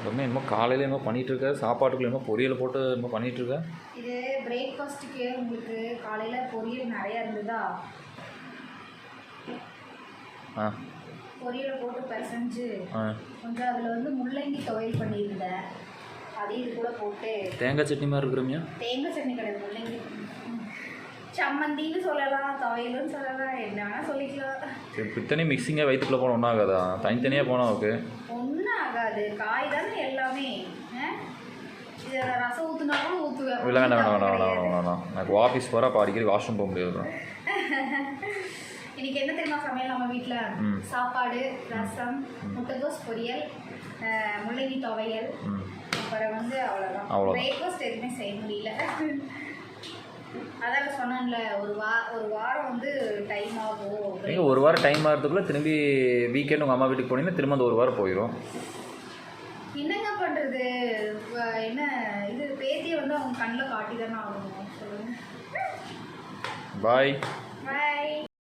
எப்பவுமே என்னமோ காலையில் என்னமோ பண்ணிகிட்டு இருக்க சாப்பாட்டுக்குள்ள என்னமோ பொரியல் போட்டு என்னமோ பண்ணிகிட்டு இருக்க இது பிரேக்ஃபாஸ்ட்டுக்கு உங்களுக்கு காலையில் பொரியல் நிறையா இருந்ததா? ஆ. பொரியலை போட்டு பிசைஞ்சு ஆ. கொஞ்சம் அதில் வந்து முள்ளங்கி துவையல் பண்ணியிருந்தேன். அதையும் இது கூட போட்டு. தேங்காய் சட்னி மாதிரி இருக்கிறமியா தேங்காய் சட்னி கிடையாது முள்ளங்கி. சம்மந்தின்னு சொல்லலாம் துவையலுன்னு சொல்லலாம் என்ன வேணால் சொல்லிக்கலாம். சரி பித்தனே மிக்சிங்காக வயிற்றுக்குள்ளே போனால் ஒன்றும் ஆகாதா? தனித்தனியாக போனால் ஓகே ஆகாது காய் தானே எல்லாமே? இதை ரசம் ஊற்றுனாலும் ஊற்றுவேன் வேண்டாம் வேண்டாம் எனக்கு ஆஃபீஸ் போகிற அப்போ அடிக்கடி வாஷ்ரூம் போக முடியாது. இன்னைக்கு என்ன தெரியுமா சமையல் நம்ம வீட்டில். சாப்பாடு ரசம் முட்டைகோஸ் பொரியல் முள்ளங்கி துவையல் அப்புறம் வந்து அவ்வளோதான். பிரேக்ஃபாஸ்ட் எதுவுமே செய்ய முடியல. அதான் சொன்னேன்ல ஒரு வா ஒரு வாரம் வந்து டைம் ஆகும். ஒரு வாரம் டைம் ஆகிறதுக்குள்ளே திரும்பி வீக்கெண்ட் உங்கள் அம்மா வீட்டுக்கு போனீங்கன்னா திரும்ப அந்த ஒரு வாரம் போயிடும் என்னங்க பண்ணுறது என்ன இது பேத்தியை வந்து அவங்க கண்ணில் காட்டி தானே ஆகணும். சொல்லுங்கள் பாய்.